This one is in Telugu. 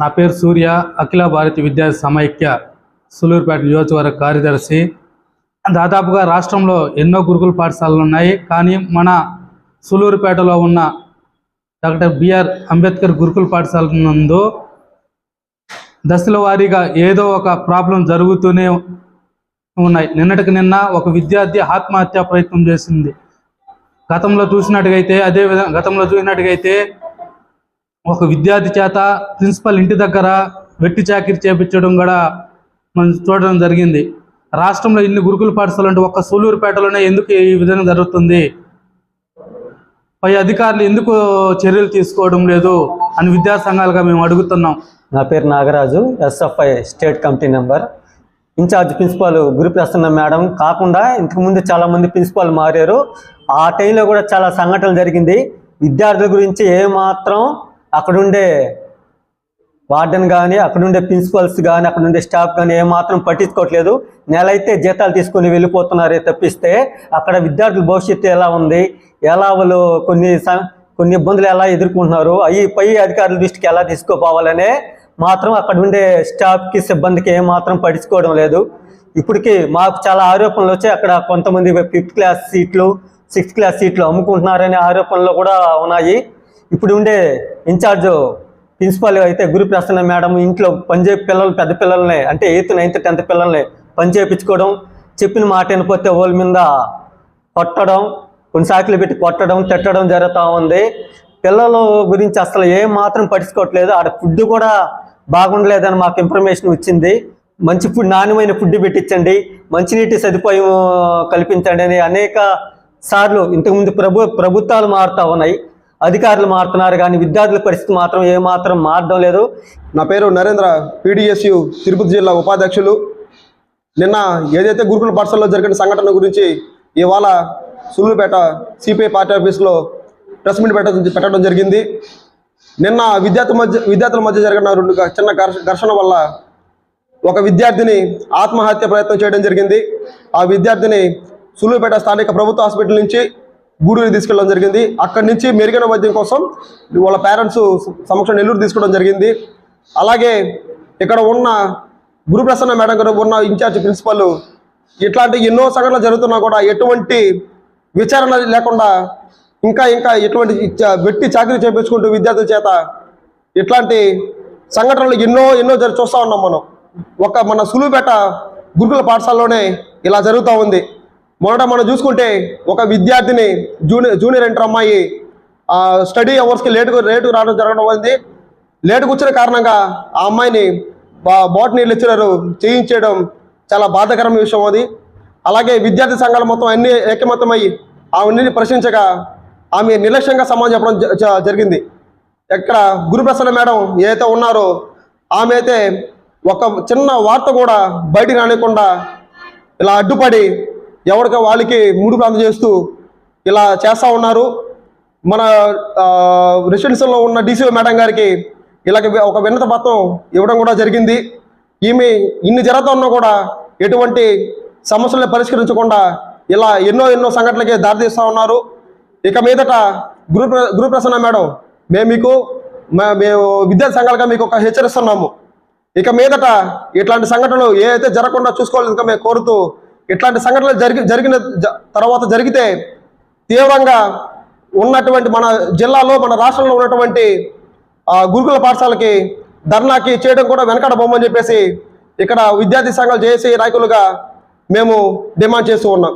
నా పేరు సూర్య అఖిల భారతి విద్యా సమైక్య సులూరుపేట నియోజకవర్గ కార్యదర్శి. దాదాపుగా రాష్ట్రంలో ఎన్నో గురుకుల పాఠశాలలు ఉన్నాయి కానీ మన సులూరుపేటలో ఉన్న డాక్టర్ బిఆర్ అంబేద్కర్ గురుకుల పాఠశాల నందు దశల వారీగా ఏదో ఒక ప్రాబ్లం జరుగుతూనే ఉన్నాయి. నిన్నటికి నిన్న ఒక విద్యార్థి ఆత్మహత్య ప్రయత్నం చేసింది. గతంలో చూసినట్టుగైతే అదే విధంగా గతంలో చూసినట్టుగైతే ఒక విద్యార్థి చేత ప్రిన్సిపల్ ఇంటి దగ్గర వెట్టి చాకిరి చేపించడం కూడా మనం చూడడం జరిగింది. రాష్ట్రంలో ఇన్ని గురుకుల పాఠశాలలు అంటే ఒక్క సూలూరుపేటలోనే ఎందుకు ఈ విధంగా జరుగుతుంది? పై అధికారులు ఎందుకు చర్యలు తీసుకోవడం లేదు అని విద్యా సంఘాలుగా మేము అడుగుతున్నాం. నా పేరు Nagaraju SFI state committee member in-charge principal Guru Prasanna madam కాకుండా ఇంతకుముందు చాలామంది ప్రిన్సిపాల్ మారారు. ఆ టైంలో కూడా చాలా సంఘటనలు జరిగింది. విద్యార్థుల గురించి ఏమాత్రం అక్కడుండే వార్డెన్ కానీ అక్కడుండే ప్రిన్సిపల్స్ కానీ అక్కడుండే స్టాఫ్ కానీ ఏమాత్రం పట్టించుకోవట్లేదు. నెలైతే జీతాలు తీసుకొని వెళ్ళిపోతున్నారే తప్పిస్తే అక్కడ విద్యార్థుల భవిష్యత్తు ఎలా ఉంది? ఎలా వాళ్ళు కొన్ని కొన్ని ఇబ్బందులు ఎలా ఎదుర్కొంటున్నారు? అవి పై అధికారుల దృష్టికి ఎలా తీసుకుపోవాలనే మాత్రం అక్కడ ఉండే స్టాఫ్కి సిబ్బందికి ఏమాత్రం పట్టించుకోవడం లేదు. ఇప్పటికి మాకు చాలా ఆరోపణలు వచ్చాయి. అక్కడ కొంతమంది ఫిఫ్త్ క్లాస్ సీట్లు సిక్స్త్ క్లాస్ సీట్లు అమ్ముకుంటున్నారనే ఆరోపణలు కూడా ఉన్నాయి. ఇప్పుడు ఉండే ఇన్ఛార్జ్ ప్రిన్సిపాల్ అయితే గురు ప్రసన్న మేడం ఇంట్లో పనిచే పిల్లలు పెద్ద పిల్లల్ని అంటే ఎయిత్ నైన్త్ టెన్త్ పిల్లల్ని పని చేయించుకోవడం చెప్పిన మాట వినిపోతే వాళ్ళ మీద కొట్టడం కొన్ని సాకులు పెట్టి కొట్టడం తిట్టడం జరుగుతూ ఉంది. పిల్లల గురించి అసలు ఏం మాత్రం పట్టించుకోవట్లేదు. ఆడ ఫుడ్ కూడా బాగుండలేదని మాకు ఇన్ఫర్మేషన్ వచ్చింది. మంచి ఫుడ్ నాణ్యమైన ఫుడ్ పెట్టించండి. మంచినీటి సదుపాయం కల్పించండి అని అనేక సార్లు ఇంతకుముందు ప్రభు ప్రభుత్వాలు మారుతూ ఉన్నాయి. అధికారులు మారుతున్నారు కానీ విద్యార్థుల పరిస్థితి మాత్రం ఏమాత్రం మారడం లేదు. నా పేరు నరేంద్ర పీడిఎస్యు తిరుపతి జిల్లా ఉపాధ్యక్షులు. నిన్న ఏదైతే గురుకుల పాఠశాలలో జరిగిన సంఘటన గురించి ఇవాళ సులువుపేట సిపిఐ పార్టీ ఆఫీస్లో ప్రెస్ మీట్ పెట్టడం పెట్టడం జరిగింది. నిన్న విద్యార్థి మధ్య విద్యార్థుల మధ్య జరిగిన రెండు చిన్న ఘర్షణ వల్ల ఒక విద్యార్థిని ఆత్మహత్య ప్రయత్నం చేయడం జరిగింది. ఆ విద్యార్థిని సులువుపేట స్థానిక ప్రభుత్వ హాస్పిటల్ నుంచి గూడూరు తీసుకెళ్ళడం జరిగింది. అక్కడి నుంచి మెరుగైన వైద్యం కోసం వాళ్ళ పేరెంట్స్ సమక్షం నెల్లూరు తీసుకోవడం జరిగింది. అలాగే ఇక్కడ ఉన్న గురుప్రసన్న మేడం గారు ఉన్న ఇన్ఛార్జ్ ప్రిన్సిపల్ ఇట్లాంటి ఎన్నో సంఘటనలు జరుగుతున్నా కూడా ఎటువంటి విచారణ లేకుండా ఇంకా ఇంకా ఎటువంటి వెట్టి చాకరీ చేపించుకుంటూ విద్యార్థుల చేత ఇట్లాంటి సంఘటనలు ఎన్నో ఎన్నో చూస్తూ ఉన్నాం మనం. ఒక మన సులువుపేట గురుకుల పాఠశాలలోనే ఇలా జరుగుతూ ఉంది. మొదట మనం చూసుకుంటే ఒక విద్యార్థిని జూనియర్ జూనియర్ ఇంటర్ అమ్మాయి స్టడీ అవర్స్కి లేటు లేటు రావడం జరగడం వల్లింది లేటు వచ్చిన కారణంగా ఆ అమ్మాయిని బా- బాటనీ లెక్చరర్ చేయించేయడం చాలా బాధాకరమైన విషయం అది. అలాగే విద్యార్థి సంఘాలు మొత్తం అన్ని ఏకమతమై ఆమెని ప్రశ్నించగా ఆమె నిర్లక్ష్యంగా సమాధానం చెప్పడం జ- జరిగింది. ఎక్కడ గురుప్రసన్న మేడం ఏదైతే ఉన్నారో ఆమె అయితే ఒక చిన్న వార్త కూడా బయటికి రానికుండా ఇలా అడ్డుపడి ఎవరికి వాళ్ళకి మూడు ప్రాంతం చేస్తూ ఇలా చేస్తూ ఉన్నారు. మన రెసిడెన్షియల్లో ఉన్న డీసీఓ మేడం గారికి ఇలాగ ఒక విన్నత పత్రం ఇవ్వడం కూడా జరిగింది. ఈమె ఇన్ని జరుగుతున్నా కూడా ఎటువంటి సమస్యలను పరిష్కరించకుండా ఇలా ఎన్నో ఎన్నో సంఘటనలకి దారితీస్తూ ఉన్నారు. ఇక మీదట గురు గురుప్రసన్న మేడం మేము మీకు మేము విద్యార్థి సంఘాలుగా మీకు ఒక హెచ్చరిస్తున్నాము. ఇక మీదట ఇట్లాంటి సంఘటనలు ఏ అయితే జరగకుండా చూసుకోవాలి ఇంకా మేము కోరుతూ ఇట్లాంటి సంఘటనలు జరిగి జరిగిన జ- తర్వాత జరిగితే తీవ్రంగా ఉన్నటువంటి మన జిల్లాలో మన రాష్ట్రంలో ఉన్నటువంటి గురుకుల పాఠశాలకి ధర్నాకి చేయడం కూడా వెనకడ బొమ్మని చెప్పేసి ఇక్కడ విద్యార్థి సంఘాలు చేసే నాయకులుగా మేము డిమాండ్ చేస్తూ ఉన్నాం.